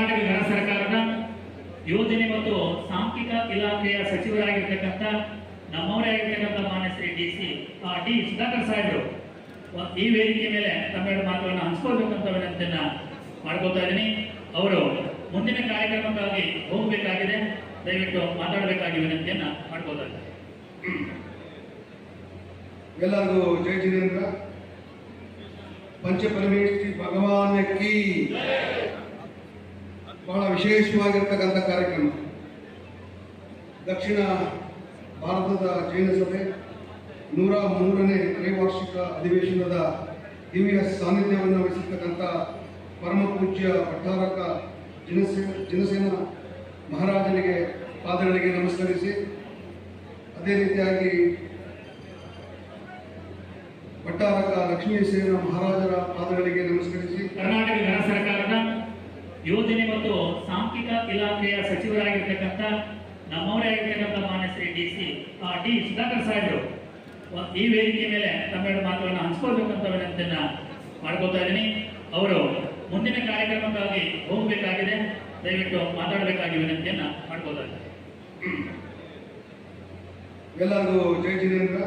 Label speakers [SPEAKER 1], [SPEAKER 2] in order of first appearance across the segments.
[SPEAKER 1] ಕರ್ನಾಟಕ ಗಣ ಸರ್ಕಾರದ ಯೋಜನೆ ಮತ್ತು ಸಾಂಖ್ಯಿಕ ಇಲಾಖೆಯ ಸಚಿವರಾಗಿರ್ತಕ್ಕಂಥ, ನಮ್ಮವರೇ ಆಗಿರ್ತಕ್ಕಂಥ ಮಾನ್ಯ Shri D C D Sudhakar ಸಾಹೇಬರು. ಈ ವೇದಿಕೆ ಮೇಲೆ ತಮ್ಮೆರಡು ಮಾತುಗಳನ್ನು ಹಂಚ್ಕೊಳ್ಬೇಕಂತ ವಿನಂತಿಯನ್ನ ಮಾಡ್ಕೋತಾ ಇದ್ದೀನಿ. ಅವರು ಮುಂದಿನ ಕಾರ್ಯಕ್ರಮಕ್ಕಾಗಿ ಹೋಗಬೇಕಾಗಿದೆ. ದಯವಿಟ್ಟು ಮಾತಾಡಬೇಕಾಗಿ ವಿನಂತಿಯನ್ನ ಮಾಡ್ಕೋತಾ ಇದ್ದೀನಿ.
[SPEAKER 2] ಎಲ್ಲರಿಗೂ ಜೈ ಜಿನೇಂದ್ರ ಪಂಚಪರಮೇಶ್ವರಿ ಭಗವಾನಕ್ಕೆ ಬಹಳ ವಿಶೇಷವಾಗಿರ್ತಕ್ಕಂಥ ಕಾರ್ಯಕ್ರಮ. ದಕ್ಷಿಣ ಭಾರತದ ಜೈನ ಸಭೆ, ನೂರ ಮೂರನೇ ತ್ರೈವಾರ್ಷಿಕ ಅಧಿವೇಶನದ ದಿವ್ಯ ಸಾನ್ನಿಧ್ಯವನ್ನು ವಹಿಸಿರ್ತಕ್ಕಂಥ ಪರಮ ಪೂಜ್ಯ ಭಟ್ಟಾರಕ ಜನಸೇ, ಜನಸೇನ ಮಹಾರಾಜನಿಗೆ ಪಾದಗಳಿಗೆ ನಮಸ್ಕರಿಸಿ, ಅದೇ ರೀತಿಯಾಗಿ ಭಟ್ಟಾರಕ ಲಕ್ಷ್ಮೀಸೇನ ಮಹಾರಾಜರ ಪಾದಗಳಿಗೆ ನಮಸ್ಕರಿಸಿ
[SPEAKER 1] ಕರ್ನಾಟಕ ಯೋಜನೆ ಮತ್ತು ಸಾಂಖ್ಯಿಕ ಇಲಾಖೆಯ ಸಚಿವರಾಗಿರ್ತಕ್ಕಂಥ ನಮ್ಮವರೇ ಆಗಿರ್ತಕ್ಕಂಥ ಮಾನ್ಯ Shri D C D. Sudhakar ಸಾಹೇಬರು ಈ ವೇದಿಕೆ ಮೇಲೆ ತಮ್ಮೆರಡು ಮಾತುಗಳನ್ನು ಹಂಚ್ಕೊಳ್ಬೇಕಂತ ವಿನಂತಿಯನ್ನ ಮಾಡ್ಕೋತಾ ಇದ್ದೀನಿ. ಅವರು ಮುಂದಿನ ಕಾರ್ಯಕ್ರಮಕ್ಕಾಗಿ ಹೋಗಬೇಕಾಗಿದೆ ದಯವಿಟ್ಟು ಮಾತಾಡಬೇಕಾಗಿ ವಿನಂತಿಯನ್ನ ಮಾಡ್ಕೋತಾ ಇದ್ದೀನಿ.
[SPEAKER 2] ಎಲ್ಲರಿಗೂ ಜೈ ಜಿನೇಂದ್ರ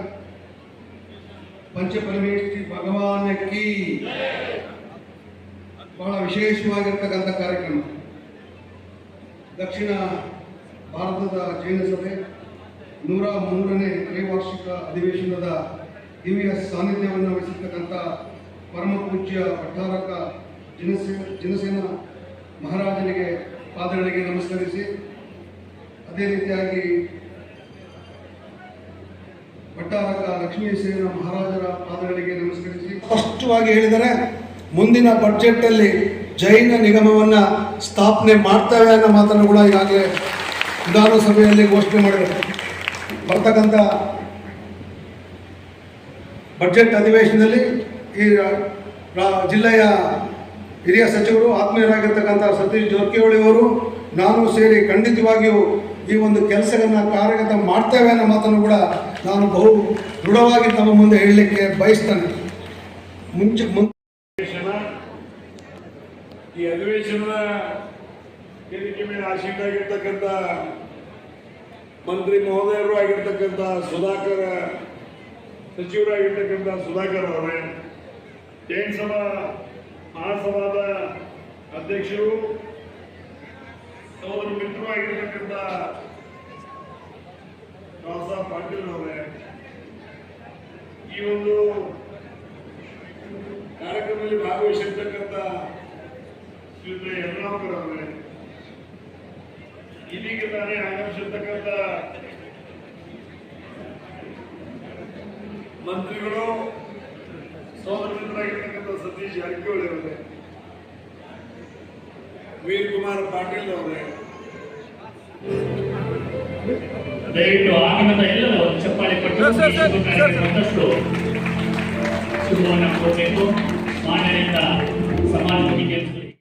[SPEAKER 2] ಪಂಚಪರಮೇಶ್ವರಿ ಭಗವಾನಕ್ಕೆ ಬಹಳ ವಿಶೇಷವಾಗಿರ್ತಕ್ಕಂಥ ಕಾರ್ಯಕ್ರಮ. ದಕ್ಷಿಣ ಭಾರತದ ಜೈನ ಸಭೆ ನೂರ ಮೂರನೇ ತ್ರೈವಾರ್ಷಿಕ ಅಧಿವೇಶನದ ದಿವ್ಯ ಸಾನ್ನಿಧ್ಯವನ್ನು ವಹಿಸಿರ್ತಕ್ಕಂಥ ಪರಮ ಪೂಜ್ಯ ಭಟ್ಟಾರಕ ಜನಸೇ, ಜನಸೇನ ಮಹಾರಾಜನಿಗೆ ಪಾದಗಳಿಗೆ ನಮಸ್ಕರಿಸಿ, ಅದೇ ರೀತಿಯಾಗಿ ಭಟ್ಟಾರಕ ಲಕ್ಷ್ಮೀಸೇನ ಮಹಾರಾಜರ ಪಾದಗಳಿಗೆ ನಮಸ್ಕರಿಸಿ. ಸ್ಪಷ್ಟವಾಗಿ ಹೇಳಿದರೆ ಮುಂದಿನ ಬಜೆಟ್ ಅಲ್ಲಿ ಜೈನ ನಿಗಮವನ್ನ ಸ್ಥಾಪನೆ ಮಾಡ್ತೇವೆ ಅನ್ನೋ ಮಾತನ್ನು ಕೂಡ ಈಗಾಗಲೇ ವಿಧಾನಸಭೆಯಲ್ಲಿ ಘೋಷಣೆ ಮಾಡಿದ್ದಾರೆ ಬರ್ತಕ್ಕಂಥ ಬಜೆಟ್ ಅಧಿವೇಶನದಲ್ಲಿ ಈ ಜಿಲ್ಲೆಯ ಹಿರಿಯ ಸಚಿವರು, ಆತ್ಮೀಯರಾಗಿರ್ತಕ್ಕಂಥ ಸತೀಶ್ ಜಾರಕಿಹೊಳಿ ಅವರು, ನಾನು ಸೇರಿ ಖಂಡಿತವಾಗಿಯೂ ಈ ಒಂದು ಕೆಲಸವನ್ನು ಕಾರ್ಯಗತ ಮಾಡ್ತೇವೆ ಅನ್ನೋ ಮಾತನ್ನು ಕೂಡ ನಾನು ಬಹು ದೃಢವಾಗಿ ತಮ್ಮ ಮುಂದೆ ಹೇಳಲಿಕ್ಕೆ ಬಯಸ್ತೇನೆ. ಮುಂಚೆ ಮುನ್
[SPEAKER 3] ಈ ಅಧಿವೇಶನದ ವೇದಿಕೆ ಮೇಲೆ ಆಶೀರ್ವಾಗಿರ್ತಕ್ಕಂಥ ಮಂತ್ರಿ ಮಹೋದಯರು ಆಗಿರ್ತಕ್ಕಂಥ ಸುಧಾಕರ್, ಸಚಿವರಾಗಿರ್ತಕ್ಕಂಥ ಸುಧಾಕರ್ ಅವರೇ, ಜೈನ್ ಸಭಾ ಮಹಾಸಭಾದ ಅಧ್ಯಕ್ಷರು ಅವರ ಮಿತ್ರರು ಆಗಿರ್ತಕ್ಕಂಥ ರಾವ್ ಪಾಟೀಲ್ ಅವರೇ, ಈ ಒಂದು ಕಾರ್ಯಕ್ರಮದಲ್ಲಿ ಭಾಗವಹಿಸಿರ್ತಕ್ಕಂಥ ಶ್ರೀಯುತ ಯಮನಾಕರ್ ಅವರೇ ಇದೀಗ ತಾನೇ ಆಗಮಿಸಿರ್ತಕ್ಕಂಥ ಮಂತ್ರಿಗಳು ಸೋದರ ಮಿತ್ರರಾಗಿರ್ತಕ್ಕಂಥ ಸತೀಶ್ ಜಾರಕಿಹೊಳಿ ಅವರೇ ವೀರ್ ಕುಮಾರ್ ಪಾಟೀಲ್ ಅವರೇ.
[SPEAKER 1] ದಯವಿಟ್ಟು ಆಗಮನದ ಎಲ್ಲರೂ ಚಪ್ಪಾಳೆ ಪಟ್ಟು ಮತ್ತಷ್ಟು ಶುಭವನ್ನು ಕೊಡಬೇಕು ಮಾನ್ಯರಿಂದ